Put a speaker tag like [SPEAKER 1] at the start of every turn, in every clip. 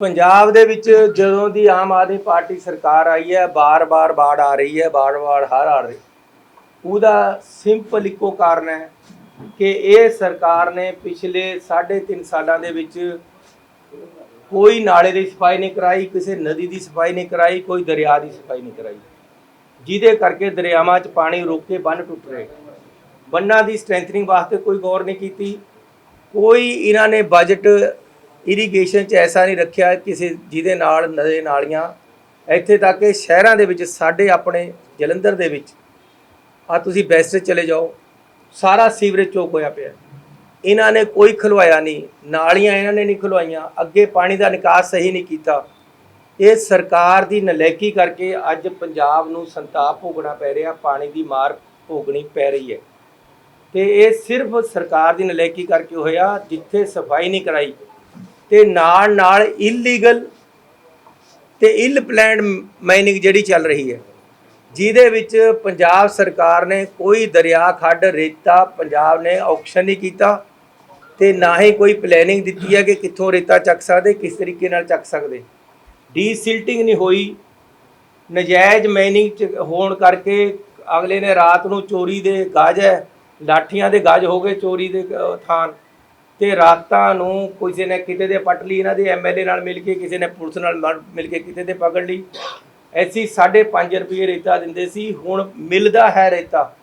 [SPEAKER 1] ਪੰਜਾਬ ਦੇ ਵਿੱਚ ਜਦੋਂ ਦੀ ਆਮ ਆਦਮੀ ਪਾਰਟੀ ਸਰਕਾਰ ਆਈ ਹੈ, ਬਾਰ-ਬਾਰ ਬਾੜ ਆ ਰਹੀ ਹੈ ਬਾਰ-ਬਾਰ ਹੜ੍ਹ ਆ ਰਹੀ। ਉਹਦਾ ਸਿੰਪਲ ਇੱਕੋ ਕਾਰਨ ਹੈ ਕਿ ਇਹ ਸਰਕਾਰ ਨੇ ਪਿਛਲੇ 3.5 ਸਾਲਾਂ ਦੇ ਵਿੱਚ ਕੋਈ ਨਾਲੇ ਦੀ ਸਫ਼ਾਈ ਨਹੀਂ ਕਰਾਈ, ਕਿਸੇ ਨਦੀ ਦੀ ਸਫ਼ਾਈ ਨਹੀਂ ਕਰਾਈ, ਕੋਈ ਦਰਿਆ ਦੀ ਸਫ਼ਾਈ ਨਹੀਂ ਕਰਾਈ। ਜਿਹਦੇ ਕਰਕੇ ਦਰਿਆਵਾਂ 'ਚ ਪਾਣੀ ਰੁਕ ਕੇ ਬੰਨ ਟੁੱਟ ਰਹੇ। ਬੰਨਾਂ ਦੀ ਸਟਰੈਂਥਨਿੰਗ ਵਾਸਤੇ ਕੋਈ ਗੌਰ ਨਹੀਂ ਕੀਤੀ। ਕੋਈ ਇਹਨਾਂ ਨੇ ਬਜਟ ਇਰੀਗੇਸ਼ਨ 'ਚ ਐਸਾ ਨਹੀਂ ਰੱਖਿਆ ਕਿਸੇ ਜਿਹਦੇ ਨਾਲ ਨਦੇ ਨਾਲੀਆਂ, ਇੱਥੇ ਤੱਕ ਕਿ ਸ਼ਹਿਰਾਂ ਦੇ ਵਿੱਚ, ਸਾਡੇ ਆਪਣੇ ਜਲੰਧਰ ਦੇ ਵਿੱਚ, ਆ ਤੁਸੀਂ ਬੈਸਟ ਚਲੇ ਜਾਓ, ਸਾਰਾ ਸੀਵਰੇਜ ਚੋਕ ਹੋਇਆ ਪਿਆ। ਇਹਨਾਂ ਨੇ ਕੋਈ ਖਲਵਾਇਆ ਨਹੀਂ, ਨਾਲੀਆਂ ਇਹਨਾਂ ਨੇ ਨਹੀਂ ਖਲਵਾਈਆਂ, ਅੱਗੇ ਪਾਣੀ ਦਾ ਨਿਕਾਸ ਸਹੀ ਨਹੀਂ ਕੀਤਾ। ਇਹ ਸਰਕਾਰ ਦੀ ਨਲਾਇਕੀ ਕਰਕੇ ਅੱਜ ਪੰਜਾਬ ਨੂੰ ਸੰਤਾਪ ਭੋਗਣਾ ਪੈ ਰਿਹਾ, ਪਾਣੀ ਦੀ ਮਾਰ ਭੋਗਣੀ ਪੈ ਰਹੀ ਹੈ। ਤੇ ਇਹ ਸਿਰਫ ਸਰਕਾਰ ਦੀ ਨਲਾਇਕੀ ਕਰਕੇ ਹੋਇਆ, ਜਿੱਥੇ ਸਫ਼ਾਈ ਨਹੀਂ ਕਰਾਈ। ਤੇ ਨਾਲ ਨਾਲ ਇਲੀਗਲ ਤੇ ਇਲ ਪਲਾਨਡ ਮਾਈਨਿੰਗ ਜਿਹੜੀ ਚੱਲ ਰਹੀ ਹੈ, ਜਿਹਦੇ ਵਿੱਚ ਪੰਜਾਬ ਸਰਕਾਰ ਨੇ ਕੋਈ ਦਰਿਆ ਖੱਡ ਰੇਤਾ ਪੰਜਾਬ ਨੇ ਆਕਸ਼ਨ ਨਹੀਂ ਕੀਤਾ ਤੇ ਨਾ ਹੀ ਕੋਈ ਪਲੈਨਿੰਗ ਦਿੱਤੀ ਹੈ ਕਿ ਕਿੱਥੋਂ ਰੇਤਾ ਚੱਕ ਸਕਦੇ, ਕਿਸ ਤਰੀਕੇ ਨਾਲ ਚੱਕ ਸਕਦੇ। ਡੀਸਿਲਟਿੰਗ ਨਹੀਂ ਹੋਈ, ਨਜਾਇਜ਼ ਮਾਈਨਿੰਗ ਚ ਹੋਣ ਕਰਕੇ ਅਗਲੇ ਨੇ ਰਾਤ ਨੂੰ ਚੋਰੀ ਦੇ ਗਾਜ ਹੈ ਲਾਠੀਆਂ ਦੇ ਗਾਜ ਹੋ ਗਏ ਚੋਰੀ ਦੇ ਥਾਂ ਤੇ ਰਾਤਾਂ ਨੂੰ ਕਿਸੇ ਨੇ ਕਿਤੇ ਦੇ ਪੱਟ ਲਈ, ਇਹਨਾਂ ਦੇ ਐਮਐਲਏ ਨਾਲ ਮਿਲ ਕੇ, ਕਿਸੇ ਨੇ ਪੁਲਿਸ ਨਾਲ ਮਰ- ਮਿਲ ਕੇ ਕਿਤੇ ਦੇ ਪਕੜ ਲਈ। ਐਸੀ 5.5 ਰੁਪਏ ਰੇਤਾ ਦਿੰਦੇ ਸੀ, ਹੁਣ ਮਿਲਦਾ ਹੈ ਰੇਤਾ,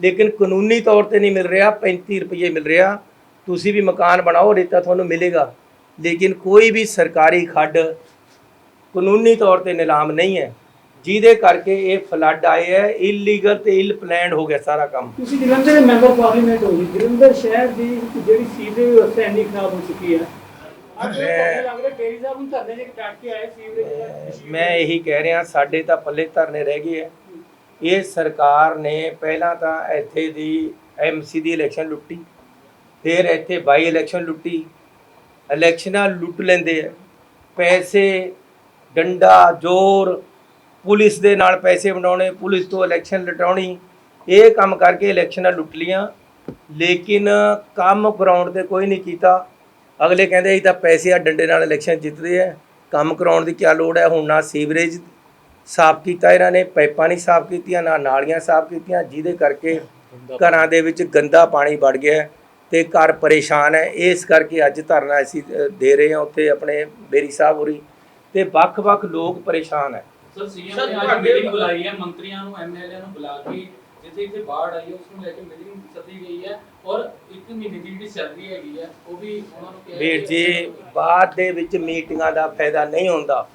[SPEAKER 1] ਲੇਕਿਨ ਕਾਨੂੰਨੀ ਤੌਰ ਤੇ ਨਹੀਂ ਮਿਲ ਰਿਹਾ 35 ਰੁਪਏ ਮਿਲ ਰਿਹਾ। ਤੁਸੀਂ ਵੀ ਮਕਾਨ ਬਣਾਓ, ਰੇਤਾ ਤੁਹਾਨੂੰ ਮਿਲੇਗਾ। ਲੇਕਿਨ ਕੋਈ ਵੀ ਸਰਕਾਰੀ ਖੱਡ ਕਾਨੂੰਨੀ ਤੌਰ ਤੇ ਨਿਲਾਮ ਨਹੀਂ ਹੈ। ਜਿਹਦੇ ਕਰਕੇ ਇਹ ਫਲੱਡ ਆਏ ਹੈ ਇਲੀਗਲ ਤੇ ਇਲ ਪਲਾਨਡ ਹੋ ਗਿਆ ਸਾਰਾ ਕੰਮ।
[SPEAKER 2] ਤੁਸੀਂ ਜਲੰਧਰ ਦੇ ਮੈਂਬਰ ਪਾਰਲੀਮੈਂਟ ਹੋ ਜੀ। ਜਲੰਧਰ ਸ਼ਹਿਰ ਦੀ ਜਿਹੜੀ ਸੀਵਰੇਜ ਵਿਵਸਥਾ ਇੰਨੀ ਖਰਾਬ ਹੋ ਚੁੱਕੀ ਹੈ।
[SPEAKER 1] ਮੈਂ- ਇਹੀ ਕਹਿ ਰਿਹਾ ਸਾਡੇ ਤਾਂ ਪੱਲੇ ਧਰਨੇ ਰਹਿ ਗਏ ਹੈ। ਇਹ ਸਰਕਾਰ ਨੇ ਪਹਿਲਾਂ ਤਾਂ ਇੱਥੇ ਦੀ ਐਮਸੀ ਦੀ ਇਲੈਕਸ਼ਨ ਲੁੱਟੀ ਫਿਰ ਇੱਥੇ ਬਾਈ ਇਲੈਕਸ਼ਨ ਲੁੱਟੀ। ਇਲੈਕਸ਼ਨਾਂ ਲੁੱਟ ਲੈਂਦੇ ਆ ਪੈਸੇ ਡੰਡਾ ਜ਼ੋਰ ਪੁਲਿਸ ਦੇ ਨਾਲ ਪੈਸੇ ਬਣਾਉਣੇ ਪੁਲਿਸ ਤੋਂ ਇਲੈਕਸ਼ਨ ਲਟਾਉਣੀ, ਇਹ ਕੰਮ ਕਰਕੇ ਇਲੈਕਸ਼ਨਾਂ ਲੁੱਟ ਲੀਆਂ ਲੇਕਿਨ ਕੰਮ ਗਰਾਊਂਡ ਤੇ ਕੋਈ ਨਹੀਂ ਕੀਤਾ। ਅਗਲੇ ਕਹਿੰਦੇ, ਅਸੀਂ ਤਾਂ ਪੈਸੇ ਆ ਡੰਡੇ ਨਾਲ ਇਲੈਕਸ਼ਨ ਜਿੱਤਦੇ ਆ। ਕੰਮ ਕਰਾਉਣ ਦੀ ਕੀ ਲੋੜ ਹੈ? ਹੁਣ ਨਾ ਸੀਵਰੇਜ ਸਾਫ਼ ਕੀਤਾ ਇਹਨਾਂ ਨੇ, ਪਾਈਪਾਂ ਨਹੀਂ ਸਾਫ਼ ਕੀਤੀਆਂ, ਨਾ ਨਾਲੀਆਂ ਸਾਫ਼ ਕੀਤੀਆਂ, ਜਿਹਦੇ ਕਰਕੇ ਘਰਾਂ ਦੇ ਵਿੱਚ ਗੰਦਾ ਪਾਣੀ ਵੜ ਗਿਆ ਹੈ ਤੇ ਘਰ ਪਰੇਸ਼ਾਨ ਹੈ। ਇਸ ਕਰਕੇ ਅੱਜ ਧਰਨਾ ਅਸੀਂ ਦੇ ਰਹੇ ਹਾਂ ਉੱਥੇ ਆਪਣੇ ਬੇਰੀ ਸਾਹਿਬ ਹੋਰੀ ਤੇ ਵੱਖ-ਵੱਖ ਲੋਕ ਪਰੇਸ਼ਾਨ ਹੈ।
[SPEAKER 3] ਸਰ ਸੀਐਮ ਨੇ ਅੱਜ ਮੀਟਿੰਗ ਬੁਲਾਈ ਹੈ ਮੰਤਰੀਆਂ ਨੂੰ ਐਮਐਲਏ ਨੂੰ ਬੁਲਾ ਕੇ ਜਿੱਥੇ ਇੱਥੇ ਬਾੜ ਆਈ ਹੈ ਉਸ ਨੂੰ ਲੈ ਕੇ ਮੀਟਿੰਗ ਸੱਦੀ ਗਈ ਹੈ ਔਰ ਇੱਕ ਮਹੀਨੇ ਦੀ ਜਿਹੜੀ ਸੈਲਰੀ ਹੈਗੀ ਹੈ ਉਹ ਵੀ ਉਹਨਾਂ ਨੂੰ ਕਿਹਾ
[SPEAKER 1] ਵੀਰ ਜੀ ਬਾਅਦ ਦੇ ਵਿੱਚ ਮੀਟਿੰਗਾਂ ਦਾ ਫਾਇਦਾ ਨਹੀਂ ਹੁੰਦਾ।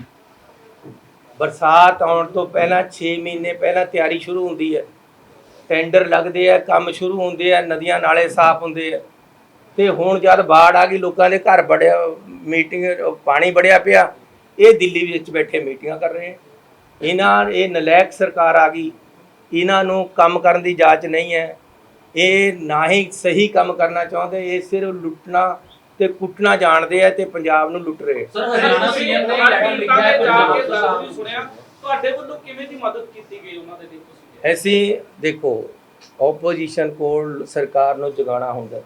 [SPEAKER 1] ਬਰਸਾਤ ਆਉਣ ਤੋਂ ਪਹਿਲਾਂ 6 ਮਹੀਨੇ ਪਹਿਲਾਂ ਤਿਆਰੀ ਸ਼ੁਰੂ ਹੁੰਦੀ ਹੈ। ਟੈਂਡਰ ਲੱਗਦੇ ਆ ਕੰਮ ਸ਼ੁਰੂ ਹੁੰਦੇ ਆ ਨਦੀਆਂ ਨਾਲੇ ਸਾਫ਼ ਹੁੰਦੇ ਆ। ਤੇ ਹੁਣ ਜਦ ਬਾੜ ਆ ਗਈ ਲੋਕਾਂ ਦੇ ਘਰ ਬੜਿਆ ਮੀਟਿੰਗ ਪਾਣੀ ਬੜਿਆ ਪਿਆ। ਇਹ ਦਿੱਲੀ ਵਿੱਚ ਬੈਠੇ ਮੀਟਿੰਗਾਂ ਕਰ ਰਹੇ ਆ। ਇਹਨਾਂ ਇਹ ਨਲਾਇਕ ਸਰਕਾਰ ਆ ਗਈ। ਇਹਨਾਂ ਨੂੰ ਕੰਮ ਕਰਨ ਦੀ ਜਾਂਚ ਨਹੀਂ ਹੈ। ਇਹ ਨਾ ਹੀ ਸਹੀ ਕੰਮ ਕਰਨਾ ਚਾਹੁੰਦੇ ਇਹ ਸਿਰਫ ਲੁੱਟਣਾ ਤੇ ਕੁੱਟਣਾ ਜਾਣਦੇ ਆ ਤੇ ਪੰਜਾਬ ਨੂੰ ਲੁੱਟ ਰਹੇ
[SPEAKER 3] ਸਰ ਹਰਿਆਣਾ ਸੀਐਮ ਨੇ ਲੈਟਰ ਲਿਖਿਆ ਹੈ ਪੰਜਾਬ ਦੇ ਸਰਕਾਰ ਨੂੰ।
[SPEAKER 4] ਸੁਣਿਆ। ਤੁਹਾਡੇ ਵੱਲੋਂ ਕਿਵੇਂ ਦੀ ਮਦਦ ਕੀਤੀ ਗਈ ਉਹਨਾਂ ਦੇ ਲਈ ਤੁਸੀਂ?
[SPEAKER 1] ਐਸੀ ਦੇਖੋ ਆਪੋਜੀਸ਼ਨ ਕੋਲ ਸਰਕਾਰ ਨੂੰ ਜਗਾਉਣਾ ਹੁੰਦਾ।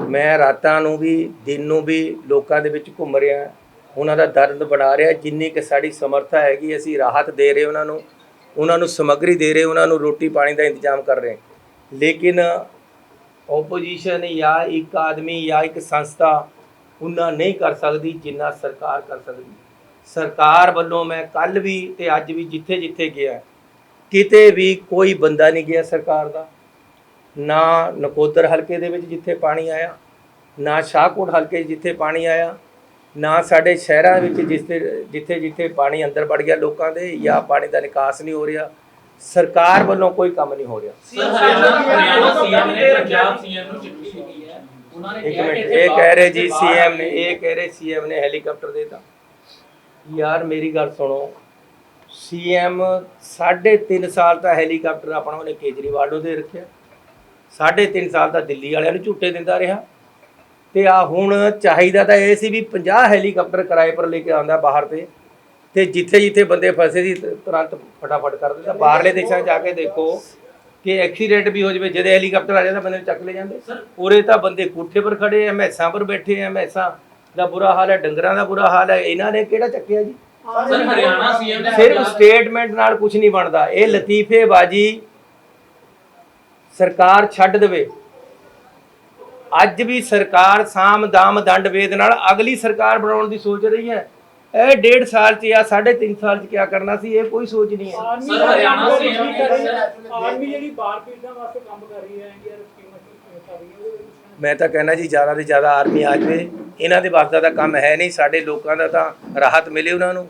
[SPEAKER 1] ਮੈਂ ਰਾਤਾਂ ਨੂੰ ਵੀ ਦਿਨ ਨੂੰ ਵੀ ਲੋਕਾਂ ਦੇ ਵਿੱਚ ਘੁੰਮ ਰਿਹਾ। ਉਹਨਾਂ ਦਾ ਦਰਦ ਬਣਾ ਰਿਹਾ, ਜਿੰਨੀ ਕਿ ਸਾਡੀ ਸਮਰੱਥਾ ਹੈਗੀ, ਅਸੀਂ ਰਾਹਤ ਦੇ ਰਹੇ ਉਹਨਾਂ ਨੂੰ ਉਹਨਾਂ ਨੂੰ ਸਮੱਗਰੀ ਦੇ ਰਹੇ, ਉਹਨਾਂ ਨੂੰ ਰੋਟੀ ਪਾਣੀ ਦਾ ਇੰਤਜ਼ਾਮ ਕਰ ਰਹੇ। ਲੇਕਿਨ ਆਪੋਜੀਸ਼ਨ ਜਾਂ ਇੱਕ ਆਦਮੀ ਜਾਂ ਇੱਕ ਸੰਸਥਾ ਉਹਨਾਂ ਨਹੀਂ ਕਰ ਸਕਦੀ ਜਿੰਨਾ ਸਰਕਾਰ ਕਰ ਸਕਦੀ। ਸਰਕਾਰ ਵੱਲੋਂ ਮੈਂ ਕੱਲ ਵੀ ਤੇ ਅੱਜ ਵੀ ਜਿੱਥੇ ਜਿੱਥੇ ਗਿਆ, ਕਿਤੇ ਵੀ ਕੋਈ ਬੰਦਾ ਨਹੀਂ ਗਿਆ ਸਰਕਾਰ ਦਾ। ਨਾ ਨਕੋਦਰ ਹਲਕੇ ਦੇ ਵਿੱਚ ਜਿੱਥੇ ਪਾਣੀ ਆਇਆ, ਨਾ ਸ਼ਾਹਕੋਟ ਹਲਕੇ ਜਿੱਥੇ ਪਾਣੀ ਆਇਆ ਨਾ ਸਾਡੇ ਸ਼ਹਿਰਾਂ ਵਿੱਚ ਜਿੱਥੇ ਜਿੱਥੇ ਜਿੱਥੇ ਪਾਣੀ ਅੰਦਰ ਵੜ ਗਿਆ ਲੋਕਾਂ ਦੇ ਜਾਂ ਪਾਣੀ ਦਾ ਨਿਕਾਸ ਨਹੀਂ ਹੋ ਰਿਹਾ ਸਰਕਾਰ ਵੱਲੋਂ ਕੋਈ ਕੰਮ ਨਹੀਂ ਹੋ ਰਿਹਾ।
[SPEAKER 3] ਸਰ ਹਰਿਆਣਾ ਹਰਿਆਣਾ ਸੀਐਮ ਨੇ ਪੰਜਾਬ ਸੀਐਮ ਨੂੰ ਚਿੱਠੀ ਲਿਖੀ ਹੈ। ਉਹਨਾਂ ਨੇ
[SPEAKER 1] ਇੱਕ ਮਿੰਟ ਇਹ ਕਹਿ ਰਹੇ ਜੀ ਸੀਐਮ ਨੇ। ਇਹ ਕਹਿ ਰਹੇ ਸੀਐਮ ਨੇ ਹੈਲੀਕਾਪਟਰ ਦੇਤਾ। ਯਾਰ ਮੇਰੀ ਗੱਲ ਸੁਣੋ ਸੀਐਮ 3.5 ਸਾਲ ਤਾਂ ਹੈਲੀਕਾਪਟਰ ਆਪਣਾ ਉਹਨੇ ਕੇਜਰੀਵਾਲ ਨੂੰ ਦੇ ਰੱਖਿਆ। 3.5 ਸਾਲ ਤਾਂ ਦਿੱਲੀ ਵਾਲਿਆਂ ਨੂੰ ਝੂਟੇ ਦਿੰਦਾ ਰਿਹਾ। ਤੇ ਆ ਹੁਣ ਚਾਹੀਦਾ ਤਾਂ ਇਹ ਸੀ ਵੀ 50 ਹੈਲੀਕਾਪਟਰ ਕਿਰਾਏ ਪਰ ਲੈ ਕੇ ਆਉਂਦਾ ਬਾਹਰ ਤੇ। ਤੇ ਜਿੱਥੇ ਜਿੱਥੇ ਬੰਦੇ ਫਸੇ ਸੀ ਤੁਰੰਤ ਫਟਾਫਟ ਕਰ ਦਿੰਦਾ ਬਾਹਰਲੇ ਦੇਸ਼ਾਂ ਜਾ ਕੇ ਦੇਖੋ ਕਿ ਐਕਸੀਡੈਂਟ ਵੀ ਹੋ ਜਾਵੇ ਜਦੇ ਹੈਲੀਕਾਪਟਰ ਆ ਜਾਂਦਾ ਬੰਦੇ ਨੂੰ ਚੱਕ ਲੈ ਜਾਂਦੇ। ਉਰੇ ਤਾਂ ਬੰਦੇ ਕੋਠੇ ਪਰ ਖੜੇ ਐ ਮੈਸਾਂ ਪਰ ਬੈਠੇ ਐ ਮੈਸਾਂ ਦਾ ਬੁਰਾ ਹਾਲ ਹੈ ਡੰਗਰਾਂ ਦਾ ਬੁਰਾ ਹਾਲ ਹੈ। ਇਹਨਾਂ ਨੇ ਕਿਹੜਾ ਚੱਕਿਆ ਜੀ?
[SPEAKER 3] ਸਰ ਹਰਿਆਣਾ ਸੀਐਮ ਨੇ
[SPEAKER 1] ਸਿਰਫ ਸਟੇਟਮੈਂਟ ਨਾਲ ਕੁਝ ਨਹੀਂ ਬਣਦਾ। ਇਹ ਲਤੀਫੇਬਾਜ਼ੀ ਸਰਕਾਰ ਛੱਡ ਦੇਵੇ। ਅੱਜ ਵੀ ਸਰਕਾਰ ਸਾਮ ਦਾਮ ਦੰਡ ਵੇਦ ਨਾਲ ਅਗਲੀ ਸਰਕਾਰ ਬਣਾਉਣ ਦੀ ਸੋਚ ਰਹੀ ਹੈ। ਇਹ ਡੇਢ ਸਾਲ ਚ ਜਾਂ ਸਾਢੇ ਤਿੰਨ ਸਾਲ ਚ ਕੀ ਕਰਨਾ ਸੀ ਇਹ ਕੋਈ ਸੋਚ ਨਹੀਂ ਹੈ।
[SPEAKER 2] ਆਰਮੀ
[SPEAKER 3] ਹਰਿਆਣਾ ਸੀ
[SPEAKER 2] ਆਰਮੀ ਜਿਹੜੀ ਵਾਸਤੇ ਕੰਮ ਕਰ ਰਹੀ
[SPEAKER 1] ਮੈਂ ਤਾਂ ਕਹਿਣਾ ਜੀ ਜ਼ਿਆਦਾ ਤੋਂ ਜ਼ਿਆਦਾ ਆਰਮੀ ਆ ਜਾਵੇ। ਇਹਨਾਂ ਦੇ ਵਾਸਤੇ ਦਾ ਕੰਮ ਹੈ ਨਹੀਂ ਸਾਡੇ ਲੋਕਾਂ ਦਾ ਤਾਂ ਰਾਹਤ ਮਿਲੇ ਉਹਨਾਂ ਨੂੰ।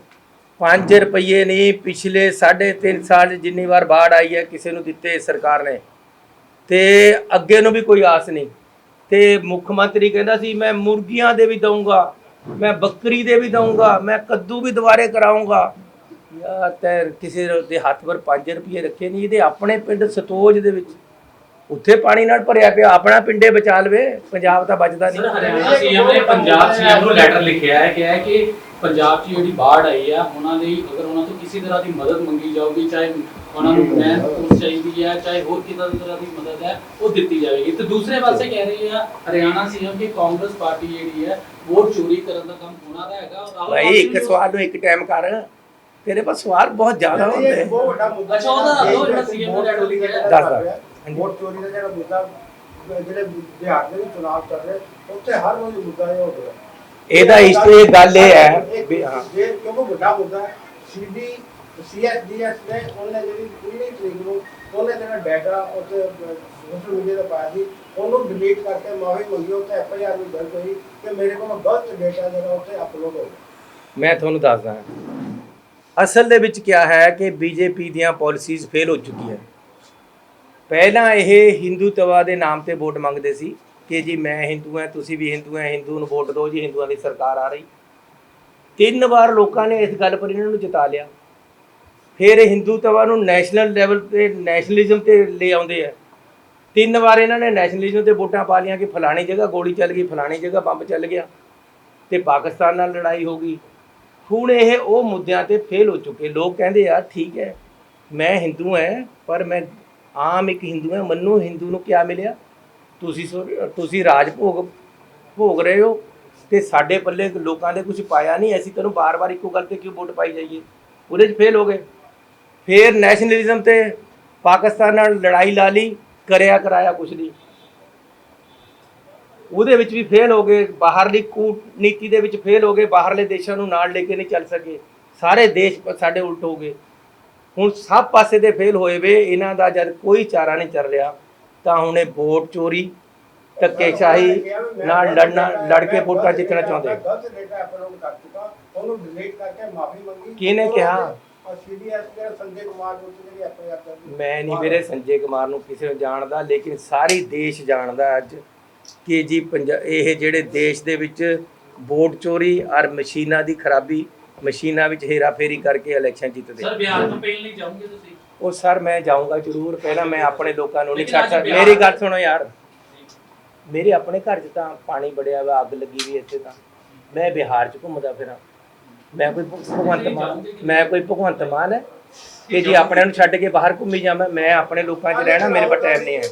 [SPEAKER 1] 5 ਰੁਪਏ ਨਹੀਂ ਪਿਛਲੇ 3.5 ਸਾਲ 'ਚ ਜਿੰਨੀ ਵਾਰ ਬਾੜ ਆਈ ਹੈ ਕਿਸੇ ਨੂੰ ਦਿੱਤੇ ਸਰਕਾਰ ਨੇ। ਤੇ ਅੱਗੇ ਨੂੰ ਵੀ ਕੋਈ ਆਸ ਨਹੀਂ। ਤੇ ਮੁੱਖ ਮੰਤਰੀ ਕਹਿੰਦਾ ਸੀ, ਮੈਂ ਮੁਰਗੀਆਂ ਦੇ ਵੀ ਦਊਂਗਾ, ਮੈਂ ਬੱਕਰੀ ਦੇ ਵੀ ਦਊਂਗਾ, ਮੈਂ ਕੱਦੂ ਵੀ ਦੁਬਾਰੇ ਕਰਾਉਂਗਾ ਯਾਰ ਤੇ ਕਿਸੇ ਦੇ ਹੱਥ ਪਰ 5 ਰੁਪਏ ਰੱਖੇ ਨਹੀਂ, ਇਹਦੇ ਆਪਣੇ ਪਿੰਡ ਸਤੋਜ ਦੇ ਵਿੱਚ। ਉੱਥੇ ਪਾਣੀ ਨਾਲ ਭਰਿਆ ਪਿਆ, ਆਪਣਾ ਪਿੰਡੇ ਬਚਾ ਲਵੇ, ਪੰਜਾਬ ਤਾਂ ਬਚਦਾ ਨਹੀਂ।
[SPEAKER 3] ਹਰਿਆਣਾ ਸੀਐਮ ਨੇ ਪੰਜਾਬ ਸੀਐਮ ਨੂੰ ਲੈਟਰ ਲਿਖਿਆ ਹੈ ਕਿ ਹੈ ਕਿ ਪੰਜਾਬ 'ਚ ਜਿਹੜੀ ਬਾੜ ਆਈ ਆ, ਉਹਨਾਂ ਲਈ ਅਗਰ ਉਹਨਾਂ ਤੋਂ ਕਿਸੇ ਤਰ੍ਹਾਂ ਦੀ ਮਦਦ ਮੰਗੀ ਜਾਊਗੀ, ਚਾਹੇ ਉਹਨਾਂ ਨੂੰ ਫੋਰਸ ਚਾਹੀਦੀ ਹੈ ਚਾਹੇ ਹੋਰ ਕਿਸੇ ਤਰ੍ਹਾਂ ਦੀ ਮਦਦ ਹੈ ਉਹ ਦਿੱਤੀ ਜਾਵੇਗੀ। ਤੇ ਦੂਸਰੇ ਪਾਸੇ ਕਹਿ ਰਹੀ ਆ ਹਰਿਆਣਾ ਸੀਐਮ ਕਿ ਕਾਂਗਰਸ ਪਾਰਟੀ ਜਿਹੜੀ ਹੈ ਵੋਟ ਚੋਰੀ ਕਰਨ ਦਾ ਕੰਮ ਉਹਨਾਂ ਦਾ ਹੈਗਾ ਔਰ
[SPEAKER 1] ਭਾਈ ਇੱਕ ਸਵਾਲ ਨੂੰ ਇੱਕ ਟਾਈਮ ਕਰ। ਤੇਰੇ ਪਾਸ ਸਵਾਲ ਬਹੁਤ ਜ਼ਿਆਦਾ ਹੁੰਦੇ।
[SPEAKER 5] ਇਹ ਬਹੁਤ ਵੱਡਾ ਮੁੱਦਾ
[SPEAKER 3] ਅੱਛਾ, ਉਹਦਾ ਦੱਸੋ ਜਿਹੜਾ ਨੇ ਲੈਟਰ ਲਿਖਿਆ ਹੈ।
[SPEAKER 1] ਦੱਸ ਦੱਸ।
[SPEAKER 5] ਵੋਟ ਚੋਰੀ ਦਾ ਜਿਹੜਾ ਮੁੱਦਾ ਜਿਹੜੇ ਬਿਹਾਰ ਦੇ ਵਿੱਚ ਚੁਣਾਵ ਚੱਲ ਰਹੇ ਉੱਥੇ ਹਰ ਰੋਜ਼ ਮੁੱਦਾ ਇਹ ਹੋ ਰਿਹਾ।
[SPEAKER 1] ਇਹਦਾ ਇਸ ਤੇ ਗੱਲ ਇਹ ਹੈ ਵੀ ਹਾਂ।
[SPEAKER 5] ਜੇ ਕਿਉਂਕਿ ਵੱਡਾ ਮੁੱਦਾ ਸੀਡੀ ਸੀਐਸਡੀਐਸ ਨੇ ਉਹਨੇ ਜਿਹੜੀ 19 ਤਰੀਕ ਨੂੰ, ਉਹਨੇ ਜਿਹੜਾ ਡਾਟਾ ਉੱਤੇ ਸੋਸ਼ਲ ਮੀਡੀਆ ਤੇ ਪਾਇਆ ਸੀ, ਉਹਨੂੰ ਡਿਲੀਟ ਕਰਕੇ ਮਾਫੀ ਮੰਗੀ ਉੱਤੇ ਐਫ ਆਈ ਆਰ ਦਰਜ ਹੋਈ ਕਿ ਮੇਰੇ ਕੋਲ ਗਲਤ ਡਾਟਾ ਜਿਹੜਾ ਉੱਤੇ ਅਪਲੋਡ ਹੋ ਗਿਆ।
[SPEAKER 1] ਮੈਂ ਤੁਹਾਨੂੰ ਦੱਸਦਾ ਅਸਲ ਦੇ ਵਿੱਚ ਕੀ ਹੈ ਕਿ ਬੀਜੇਪੀ ਦੀਆਂ ਪਾਲਿਸੀਜ਼ ਫੇਲ ਹੋ ਚੁੱਕੀਆਂ ਪਹਿਲਾਂ ਇਹ ਹਿੰਦੂਤਵਾ ਦੇ ਨਾਮ ਤੇ ਵੋਟ ਮੰਗਦੇ ਸੀ ਕਿ ਜੀ ਮੈਂ ਹਿੰਦੂ ਹਾਂ, ਤੁਸੀਂ ਵੀ ਹਿੰਦੂ ਹੈ ਹਿੰਦੂ ਨੂੰ ਵੋਟ ਦਿਓ ਜੀ ਹਿੰਦੂਆਂ ਦੀ ਸਰਕਾਰ ਆ ਰਹੀ। ਤਿੰਨ ਵਾਰ ਲੋਕਾਂ ਨੇ ਇਸ ਗੱਲ ਪਰ ਇਹਨਾਂ ਨੂੰ ਜਿਤਾ ਲਿਆ। ਫਿਰ ਹਿੰਦੂਤਵਾ ਨੂੰ ਨੈਸ਼ਨਲ ਲੈਵਲ ਤੇ ਨੈਸ਼ਨਲਿਜ਼ਮ ਤੇ ਲੈ ਆਉਂਦੇ ਆ। ਤਿੰਨ ਵਾਰ ਇਹਨਾਂ ਨੇ ਨੈਸ਼ਨਲਿਜ਼ਮ ਤੇ ਵੋਟਾਂ ਪਾ ਲੀਆਂ ਕਿ ਫਲਾਣੀ ਜਗ੍ਹਾ ਗੋਲੀ ਚੱਲ ਗਈ, ਫਲਾਣੀ ਜਗ੍ਹਾ ਬੰਬ ਚੱਲ ਗਿਆ ਤੇ ਪਾਕਿਸਤਾਨ ਨਾਲ ਲੜਾਈ ਹੋ ਗਈ। ਹੁਣ ਇਹ ਉਹ ਮੁੱਦਿਆਂ ਤੇ ਫੇਲ ਹੋ ਚੁੱਕੇ। ਲੋਕ ਕਹਿੰਦੇ ਆ, ਠੀਕ ਹੈ, ਮੈਂ ਹਿੰਦੂ ਹਾਂ, ਪਰ ਮੈਂ ਆਮ ਇੱਕ ਹਿੰਦੂ ਹਾਂ। ਮੰਨੂ ਹਿੰਦੂ ਨੂੰ ਕਿਆ ਮਿਲਿਆ? ਤੁਸੀਂ ਸੋ- ਤੁਸੀਂ ਰਾਜ ਭੋਗ ਭੋਗ ਰਹੇ ਹੋ ਤੇ ਸਾਡੇ ਪੱਲੇ ਲੋਕਾਂ ਦੇ ਕੁਝ ਪਾਇਆ ਨਹੀਂ। ਅਸੀਂ ਤੈਨੂੰ ਬਾਰ-ਬਾਰ ਇੱਕੋ ਗੱਲ ਤੇ ਕਿਉਂ ਵੋਟ ਪਾਈ ਜਾਈਏ? ਉਹਦੇ 'ਚ ਫੇਲ ਹੋ ਗਏ। ਫਿਰ ਨੈਸ਼ਨਲਿਜ਼ਮ ਤੇ ਪਾਕਿਸਤਾਨ ਨਾਲ ਲੜਾਈ ਲਾ ਲਈ ਕਰਿਆ ਕਰਾਇਆ ਕੁਝ ਨਹੀਂ। ਉਹਦੇ ਵਿੱਚ ਵੀ ਫੇਲ ਹੋ ਗਏ ਬਾਹਰਲੀ ਕੂਟਨੀਤੀ ਦੇ ਵਿੱਚ ਫੇਲ ਹੋ ਗਏ ਬਾਹਰਲੇ ਦੇਸ਼ਾਂ ਨੂੰ ਨਾਲ ਲੈ ਕੇ ਨਹੀਂ ਚੱਲ ਸਕੇ। ਸਾਰੇ ਦੇਸ਼ ਸਾਡੇ ਉਲਟ ਹੋ ਗਏ। ਹੁਣ ਸਭ ਪਾਸੇ ਦੇ ਫੇਲ ਹੋਏ ਵੇ ਇਹਨਾਂ ਦਾ ਜਦ ਕੋਈ ਚਾਰਾ ਨਹੀਂ ਚੱਲ ਰਿਹਾ ਤਾਂ ਹੁਣ ਇਹ ਵੋਟ ਚੋਰੀ ਧੱਕੇਸ਼ਾਹੀ ਨਾਲ ਲੜਨਾ ਲੜ ਕੇ ਵੋਟਾਂ ਜਿੱਤਣਾ ਚਾਹੁੰਦੇ ਕਿਹਨੇ ਕਿਹਾ?
[SPEAKER 5] ਸੀਡੀਐਸ ਦੇ ਸੰਜੇ ਕੁਮਾਰ ਨੂੰ ਜਿਹੜੀ ਐਫ ਆਈ ਆਰ ਦਰਜ
[SPEAKER 1] ਮੈਂ ਨਹੀਂ ਵੀਰੇ ਸੰਜੇ ਕੁਮਾਰ ਨੂੰ ਕਿਸੇ ਨੂੰ ਜਾਣਦਾ ਲੇਕਿਨ ਸਾਰੀ ਦੇਸ਼ ਜਾਣਦਾ ਅੱਜ ਕਿ ਜੀ ਪੰਜਾ ਇਹ ਜਿਹੜੇ ਦੇਸ਼ ਦੇ ਵਿੱਚ ਵੋਟ ਚੋਰੀ ਔਰ ਮਸ਼ੀਨਾਂ ਦੀ ਖਰਾਬੀ ਮਸ਼ੀਨਾਂ ਵਿੱਚ ਹੇਰਾਫੇਰੀ ਕਰਕੇ ਇਲੈਕਸ਼ਨ ਜਿੱਤਦੇ।
[SPEAKER 3] ਸਰ ਬਿਹਾਰ ਤੋਂ ਪਹਿਲ ਨਹੀਂ ਜਾਓਗੇ ਤੁਸੀਂ?
[SPEAKER 1] ਉਹ ਸਰ ਮੈਂ ਜਾਊਂਗਾ ਜ਼ਰੂਰ। ਪਹਿਲਾਂ ਮੈਂ ਆਪਣੇ ਲੋਕਾਂ ਨੂੰ ਨਹੀਂ ਛੱਡ ਸਕਦਾ। ਮੇਰੀ ਗੱਲ ਸੁਣੋ ਯਾਰ। ਮੇਰੇ ਆਪਣੇ ਘਰ 'ਚ ਤਾਂ ਪਾਣੀ ਬੜਿਆ ਵਾ ਅੱਗ ਲੱਗੀ ਵੀ ਇੱਥੇ ਤਾਂ। ਮੈਂ ਬਿਹਾਰ 'ਚ ਘੁੰਮਦਾ ਫਿਰਾਂ। ਮੈਂ ਕੋਈ ਭਗਵੰਤ ਮਾਨ, ਮੈਂ ਕੋਈ ਭਗਵੰਤ ਮਾਨ ਹੈ। ਕਿ ਜੀ ਆਪਣਿਆਂ ਨੂੰ ਛੱਡ ਕੇ ਬਾਹਰ ਘੁੰਮੀ ਜਾਵਾਂ, ਮੈਂ ਆਪਣੇ ਲੋਕਾਂ 'ਚ ਰਹਿਣਾ, ਮੇਰੇ ਕੋਲ ਟਾਈਮ ਨਹੀਂ ਹੈ।